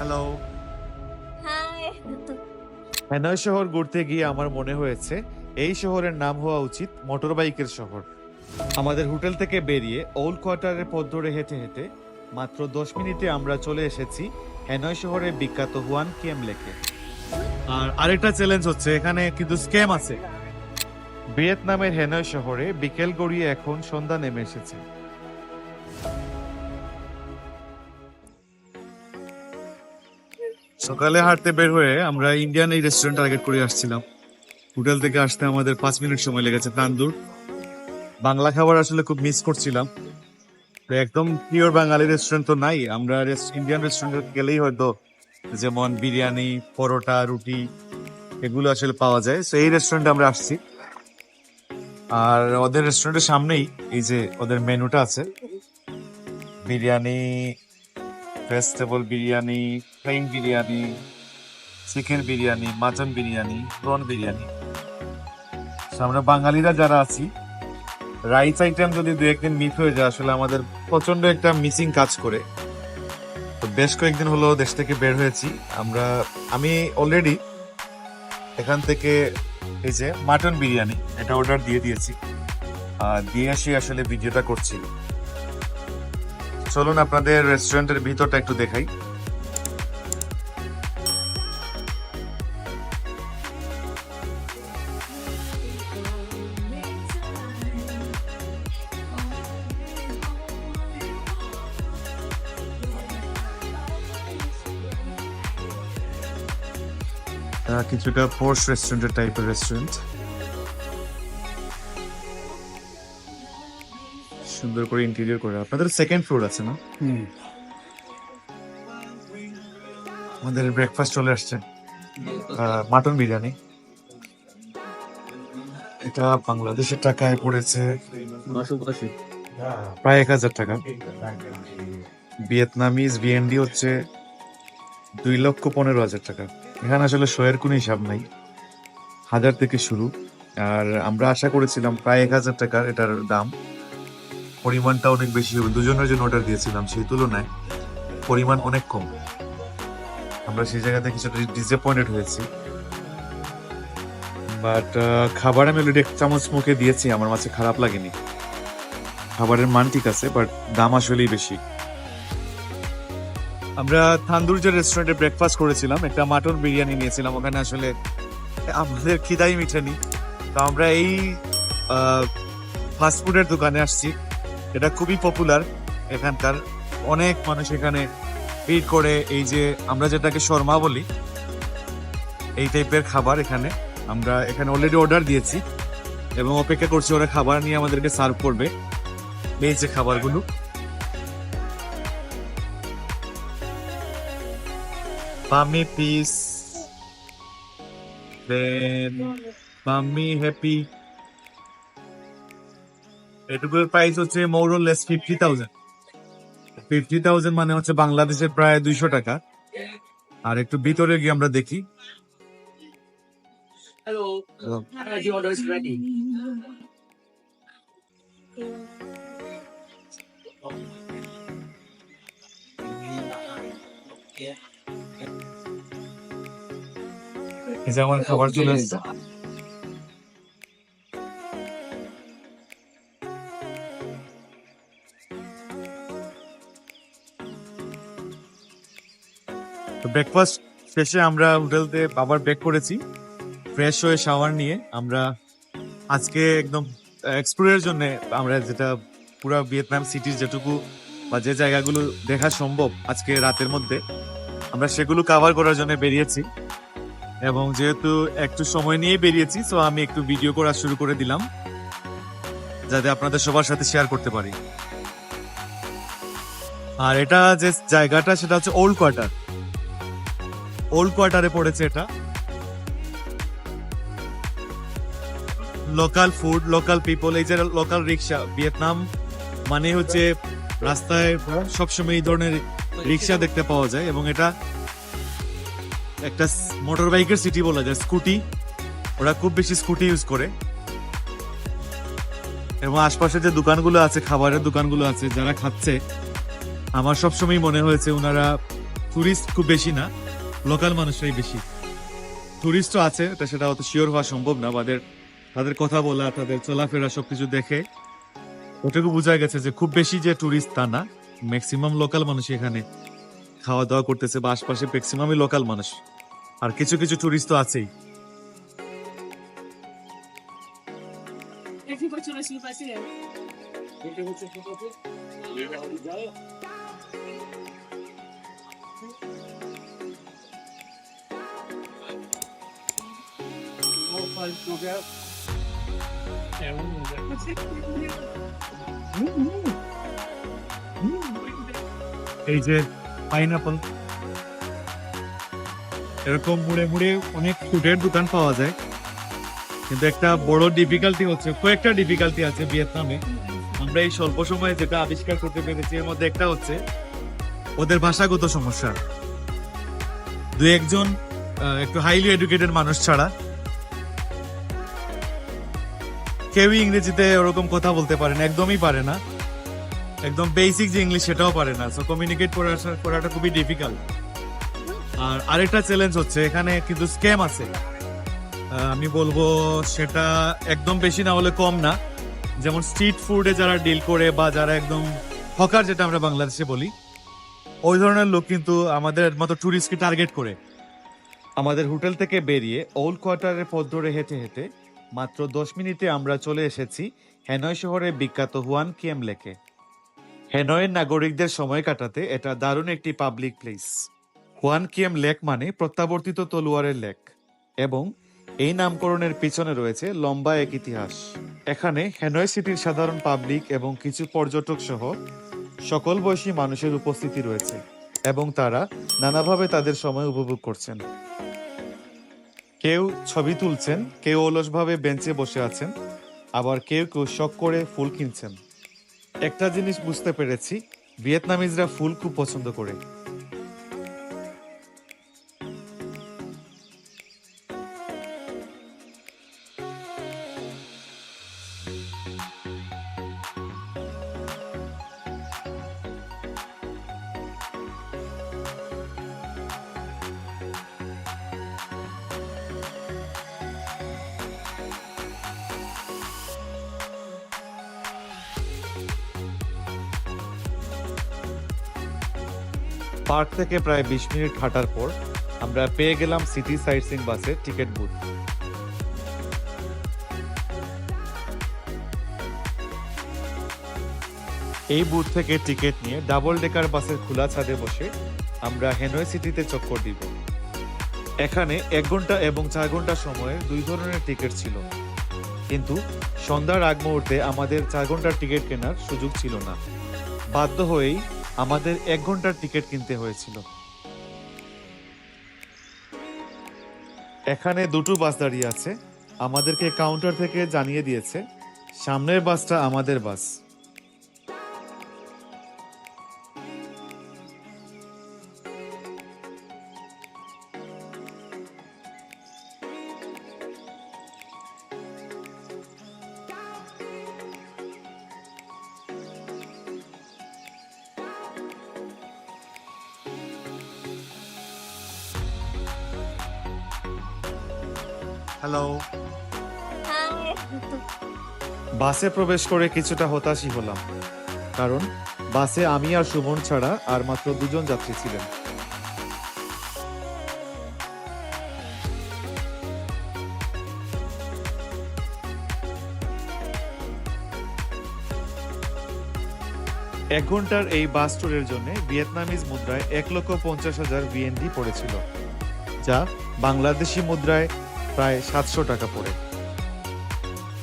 Hello hi Hanoi শহর ঘুরতে গিয়ে আমার মনে হয়েছে এই শহরের নাম হওয়া উচিত মোটর বাইকের শহর। আমাদের হোটেল থেকে বেরিয়ে ওল্ড কোয়ার্টারের পথ ধরে হেঁটে হেঁটে মাত্র দশ মিনিটে আমরা চলে এসেছি হ্যানয় শহরের বিখ্যাত হুয়ান কেম লেকে। আর আরেকটা চ্যালেঞ্জ হচ্ছে এখানে কিন্তু স্ক্যাম আছে। ভিয়েতনামের হ্যানয় শহরে বিকেল গড়িয়ে এখন সন্ধ্যা নেমে এসেছে। সকালে হাঁটতে বের হয়ে আমরা ইন্ডিয়ান এই রেস্টুরেন্ট টার্গেট করে আসছিলাম। হোটেল থেকে আসতে আমাদের পাঁচ মিনিট সময় লেগেছে তান্দুর। বাংলা খাবার আসলে খুব মিস করছিলাম। তো একদম পিওর বাঙালি রেস্টুরেন্ট তো নাই, আমরা ইন্ডিয়ান রেস্টুরেন্টে গেলেই হয়তো যেমন বিরিয়ানি, পরোটা, রুটি এগুলো আসলে পাওয়া যায়। সো এই রেস্টুরেন্টে আমরা আসছি। আর ওদের রেস্টুরেন্টের সামনেই এই যে ওদের মেনুটা আছে। Biryani vegetable biryani plain biryani chicken biryani mutton biryani prawn biryani. আমরা বাঙালিরা যারা আছি রাইস আইটেম যদি দু একদিন মিস হয়ে যায়, আসলে আমাদের প্রচণ্ড একটা মিসিং কাজ করে। তো বেশ কয়েকদিন হলো দেশ থেকে বের হয়েছি। আমরা, আমি অলরেডি এখান থেকে এই যে মাটন বিরিয়ানি, এটা অর্ডার দিয়ে দিয়েছি। আর দিয়ে আসি আসলে ভিডিওটা করছি। চলুন আপনাদের রেস্টুরেন্টের ভিতরটা একটু দেখাই। কিছুটা পোর্স রেস্টুরেন্টের টাইপের রেস্টুরেন্ট সুন্দর করে ইন্টেরিয়র করে আপনাদের সেকেন্ড ফ্লোর আছে না? আমাদের ব্রেকফাস্ট চলে আসছে। মাটন বিরিয়ানি। এটা বাংলাদেশের টাকায় পড়েছে প্রায় এক হাজার টাকা। ভিয়েতনামিজ বিএনডি হচ্ছে দুই লক্ষ পনেরো হাজার টাকা। এখানে আসলে শোয়ের কোনো হিসাব নাই। হাজার থেকে শুরু। আর আমরা আশা করেছিলাম প্রায় এক হাজার টাকার এটার দাম। পরিমাণটা অনেক বেশি হবে। দুজনের জন্য অর্ডার দিয়েছিলাম, সেই তুলনায় পরিমাণ অনেক কম। আমরা সেই জায়গাতে কিছুটা ডিসঅ্যাপয়েন্টেড হয়েছি। বাট খাবার আমি অলরেডি এক চামচ মুখে দিয়েছি, আমার মাঝে খারাপ লাগেনি। খাবারের মান ঠিক আছে বাট দাম আসলেই বেশি। আমরা থান্দুর রেস্টুরেন্টে ব্রেকফাস্ট করেছিলাম, একটা মাটন বিরিয়ানি নিয়েছিলাম, ওখানে আসলে আমাদের খিদাই মিটেনি তো আমরা এই ফাস্টফুডের দোকানে আসছি। এটা খুবই পপুলার এখানকার। অনেক মানুষ এখানে ভিড় করে এই যে আমরা যেটাকে শর্মা বলি, এই টাইপের খাবার এখানে। আমরা এখানে অলরেডি অর্ডার দিয়েছি এবং অপেক্ষা করছি ওরা খাবার নিয়ে আমাদেরকে সার্ভ করবে, এই যে খাবারগুলো। পামি পিস দেন পামি হ্যাপি এটুকুর প্রাইস হচ্ছে মোরলেস ফিফটি থাউজেন্ড ফিফটি থাউজেন্ড মানে হচ্ছে বাংলাদেশের প্রায় দুইশো টাকা। আর একটু ভিতরে গিয়ে আমরা দেখি। Hello. The order is ready. এই যে আমার খাবার চলে এসছে তো ব্রেকফাস্ট শেষে আমরা হোটেলতে আবার ব্রেক করেছি। ফ্রেশ হয়ে শাওয়ার নিয়ে আমরা আজকে একদম এক্সপ্লোরের জন্য আমরা যেটা পুরো ভিয়েতনাম সিটির যেটুকু বা যে জায়গাগুলো দেখা সম্ভব আজকে রাতের মধ্যে, আমরা সেগুলো কাভার করার জন্য বেরিয়েছি। এবং যেহেতু একটু সময় নিয়ে বেরিয়েছি তো আমি একটু ভিডিও করা শুরু করে দিলাম। যাতে আপনাদের সবার সাথে শেয়ার করতে পারি। আর এটা যে জায়গাটা, সেটা হচ্ছে ওল্ড কোয়ার্টার ওল্ড কোয়ার্টারে পড়েছে এটা। লোকাল ফুড লোকাল পিপল এই যে লোকাল রিক্সা ভিয়েতনাম মানে হচ্ছে রাস্তায় সবসময় এই ধরনের রিক্সা দেখতে পাওয়া যায় এবং এটা একটা মোটর বাইকের সিটি বলা যায় স্কুটি ওরা খুব বেশি স্কুটি ইউজ করে। এবং আশপাশে যে দোকানগুলো আছে, খাবারের দোকানগুলো আছে, যারা খাচ্ছে, আমার সবসময় মনে হয়েছে ওনারা টুরিস্ট খুব বেশি না। লোকাল মানুষরাই বেশি। টুরিস্ট তো আছে এটা সেটা অত শিওর হওয়া সম্ভব না। তাদের তাদের কথা বলা তাদের চলাফেরা সবকিছু দেখে। ওটুকু বোঝা গেছে যে খুব বেশি যে টুরিস্ট তা না ম্যাক্সিমাম লোকাল মানুষ এখানে খাওয়া দাওয়া করতেছে বা আশপাশে ম্যাক্সিমামই লোকাল মানুষ। আর কিছু কিছু টুরিস্ট তো আছেই। এই যে পাইনাপল এরকম মুড়ে মুড়ে অনেক ফুডের দোকান পাওয়া যায়। কিন্তু একটা বড় ডিফিকাল্টি হচ্ছে কয়েকটা ডিফিকাল্টি আছে ভিয়েতনামে। আমরা এই স্বল্প সময়ে যেটা আবিষ্কার করতে পেরেছি এর মধ্যে একটা হচ্ছে ওদের ভাষাগত সমস্যা। দু একজন একটু হাইলি এডুকেটেড মানুষ ছাড়া কেউই ইংরেজিতে ওরকম কথা বলতে পারে না, একদমই পারে না। একদম বেসিক যে ইংলিশ সেটাও পারে না। সো কমিউনিকেট করাটা খুবই ডিফিকাল্ট আর আরেকটা চ্যালেঞ্জ হচ্ছে, এখানে কিন্তু স্ক্যাম আছে। আমি বলব, সেটা একদম বেশি না হলে কম না। যেমন স্ট্রিট ফুডে যারা ডিল করে বা যারা একদম হকার যেটা আমরা বাংলাদেশে বলি, ওই ধরনের লোক কিন্তু আমাদের মতো ট্যুরিস্টকে টার্গেট করে। আমাদের হোটেল থেকে বেরিয়ে ওল্ড কোয়ার্টারের পথ ধরে হেঁটে হেঁটে মাত্র দশ মিনিটে আমরা চলে এসেছি হ্যানয় শহরের বিখ্যাত হুয়ান কিয়েম লেকে। হ্যানয়ের নাগরিকদের সময় কাটাতে এটা দারুণ একটি public place Hoan Kiem lake মানে প্রত্যাবর্তিত তলোয়ারের লেক এবং এই নামকরণের পিছনে রয়েছে লম্বা এক ইতিহাস। এখানে হ্যানয় সিটির সাধারণ পাবলিক এবং কিছু পর্যটক সহ সকল বয়সী মানুষের উপস্থিতি রয়েছে এবং তারা নানাভাবে তাদের সময় উপভোগ করছেন। কেউ ছবি তুলছেন, কেউ অলসভাবে বেঞ্চে বসে আছেন, আবার কেউ কেউ শখ করে ফুল কিনছেন। একটা জিনিস বুঝতে পেরেছি, ভিয়েতনামিজরা ফুল খুব পছন্দ করে। পার্ক থেকে প্রায় বিশ মিনিট হাঁটার পর আমরা পেয়ে গেলাম সিটি সাইট সিং বাসের টিকিট বুথ। এই বুথ থেকে টিকিট নিয়ে ডাবল ডেকার বাসের খোলা ছাদে বসে আমরা হেনয় সিটিতে চক্কর দিব। এখানে এক ঘণ্টা এবং চার ঘণ্টা সময়ে দুই ধরনের টিকিট ছিল। কিন্তু সন্ধ্যার আগ মুহূর্তে আমাদের চার ঘণ্টার টিকিট কেনার সুযোগ ছিল না। বাধ্য হয়েই আমাদের এক ঘণ্টার টিকিট কিনতে হয়েছিল। এখানে দুটো বাস দাঁড়িয়ে আছে। আমাদেরকে কাউন্টার থেকে জানিয়ে দিয়েছে, সামনের বাসটা আমাদের বাস। হ্যালো বাসে প্রবেশ করে কিছুটা হতাশই হলাম কারণ বাসে আমি আর সুমন ছাড়া আর মাত্র দুজন যাত্রী ছিলেন। এক ঘণ্টার এই বাস ট্যুরের জন্য ভিয়েতনামিজ মুদ্রায় এক লক্ষ পঞ্চাশ হাজার বিএনডি পড়েছিল যা বাংলাদেশি মুদ্রায় প্রায় সাতশো টাকা পড়ে।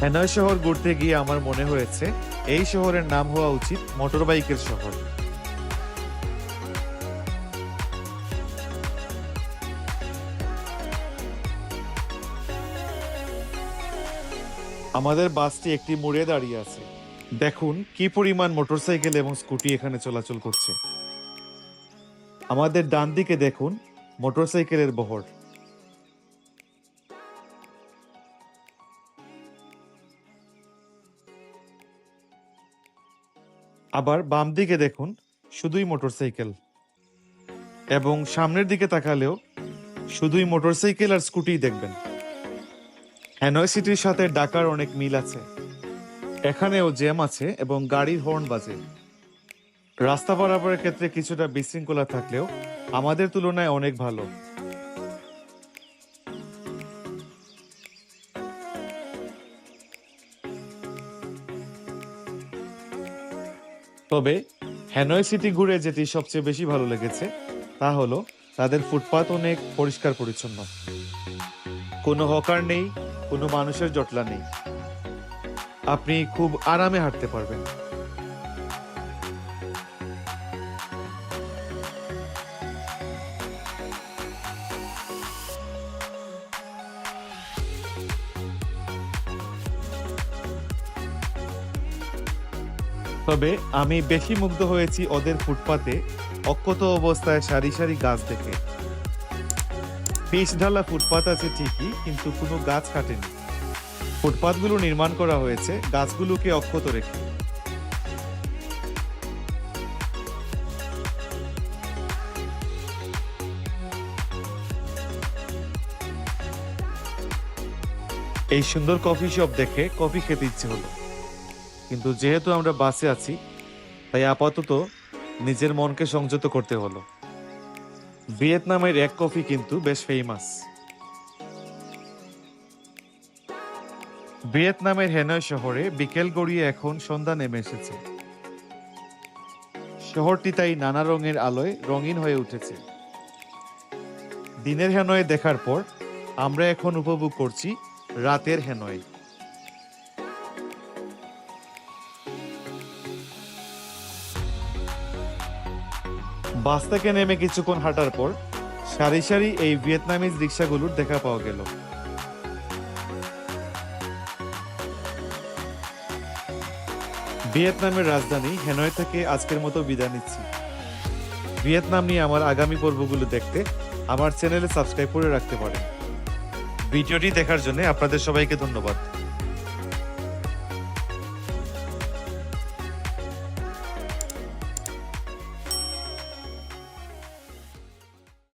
হ্যানয় শহর ঘুরতে গিয়ে আমার মনে হয়েছে, এই শহরের নাম হওয়া উচিত মোটরবাইকের শহর। আমাদের বাসটি একটি মোড়ে দাঁড়িয়ে আছে। দেখুন, কি পরিমাণ মোটরসাইকেল এবং স্কুটি এখানে চলাচল করছে। আমাদের ডান দিকে দেখুন, মোটরসাইকেলের বহর। আবার বাম দিকে দেখুন, শুধুই মোটরসাইকেল। এবং সামনের দিকে তাকালেও শুধুই মোটরসাইকেল আর স্কুটি দেখবেন। হ্যানয় সিটির সাথে ঢাকার অনেক মিল আছে। এখানেও জ্যাম আছে এবং গাড়ির হর্ন বাজে। রাস্তা পারাপারের ক্ষেত্রে কিছুটা বিশৃঙ্খলা থাকলেও আমাদের তুলনায় অনেক ভালো। তবে হ্যানয় সিটি ঘুরে যেটি সবচেয়ে বেশি ভালো লেগেছে, তা হলো তাদের ফুটপাত অনেক পরিষ্কার পরিচ্ছন্ন। কোনো হকার নেই, কোনো মানুষের জটলা নেই। আপনি খুব আরামে হাঁটতে পারবেন। তবে আমি বেশি মুগ্ধ হয়েছি ওদের ফুটপাতে অক্ষত অবস্থায় সারি সারি গাছ দেখে। পিচ ঢালা ফুটপাত আছে ঠিকই, কিন্তু কোনো গাছ কাটেনি। ফুটপাতগুলো নির্মাণ করা হয়েছে, গাছগুলোকে অক্ষত রেখে। এই সুন্দর কফি শপ দেখে কফি খেতে ইচ্ছে হলো। কিন্তু যেহেতু আমরা বাসে আছি, তাই আপাতত নিজের মনকে সংযত করতে হলো। ভিয়েতনামের এক কফি কিন্তু বেশ ফেমাস ভিয়েতনামের হেনয় শহরে বিকেল গড়িয়ে এখন সন্ধ্যা নেমে এসেছে। শহরটি তাই নানা রঙের আলোয় রঙিন হয়ে উঠেছে। দিনের হেনয় দেখার পর আমরা এখন উপভোগ করছি রাতের হেনয় বাস থেকে নেমে কিছুক্ষণ হাঁটার পর সারি সারি এই ভিয়েতনামিজ রিক্সাগুলোর দেখা পাওয়া গেল। ভিয়েতনামের রাজধানী হেনয় থেকে আজকের মতো বিদায় নিচ্ছি। ভিয়েতনাম নিয়ে আমার আগামী পর্বগুলো দেখতে আমার চ্যানেলে সাবস্ক্রাইব করে রাখতে পারেন। ভিডিওটি দেখার জন্য আপনাদের সবাইকে ধন্যবাদ।